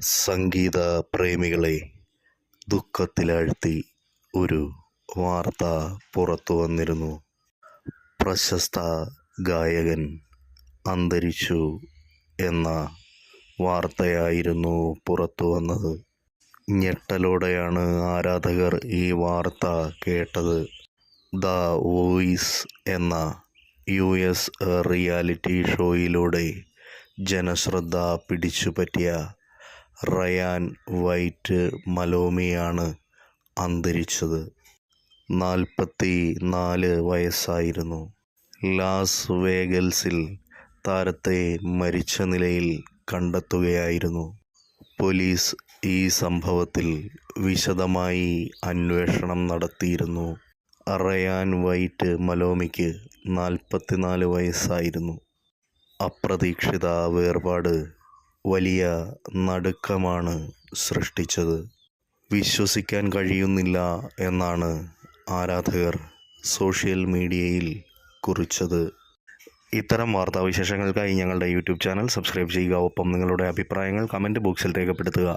സംഗീത പ്രേമികളെ ദുഃഖത്തിലാഴ്ത്തി ഒരു വാർത്ത പുറത്തു വന്നിരുന്നു. പ്രശസ്ത ഗായകൻ അന്തരിച്ചു എന്ന വാർത്തയായിരുന്നു പുറത്തു വന്നത്. ഞെട്ടലോടെയാണ് ആരാധകർ ഈ വാർത്ത കേട്ടത്. ദ വോയിസ് എന്ന യു എസ് റിയാലിറ്റി ഷോയിലൂടെ ജനശ്രദ്ധ പിടിച്ചുപറ്റിയ റയാൻ വൈറ്റ് മലോമിയാണ് അന്തരിച്ചത്. നാൽപ്പത്തി നാല് വയസ്സായിരുന്നു. ലാസ് വേഗൽസിൽ താരത്തെ മരിച്ച നിലയിൽ കണ്ടെത്തുകയായിരുന്നു. പോലീസ് ഈ സംഭവത്തിൽ വിശദമായി അന്വേഷണം നടത്തിയിരുന്നു. റയാൻ വൈറ്റ് മലോമിക്ക് നാൽപ്പത്തിനാല് വയസ്സായിരുന്നു. അപ്രതീക്ഷിത വേർപാട് വലിയ നടുക്കമാണ് സൃഷ്ടിച്ചത്. വിശ്വസിക്കാൻ കഴിയുന്നില്ല എന്നാണ് ആരാധകർ സോഷ്യൽ മീഡിയയിൽ കുറിച്ചത്. ഇത്തരം വാർത്താവിശേഷങ്ങൾക്കായി ഞങ്ങളുടെ യൂട്യൂബ് ചാനൽ സബ്സ്ക്രൈബ് ചെയ്യുക. ഒപ്പം നിങ്ങളുടെ അഭിപ്രായങ്ങൾ കമന്റ് ബോക്സിൽ രേഖപ്പെടുത്തുക.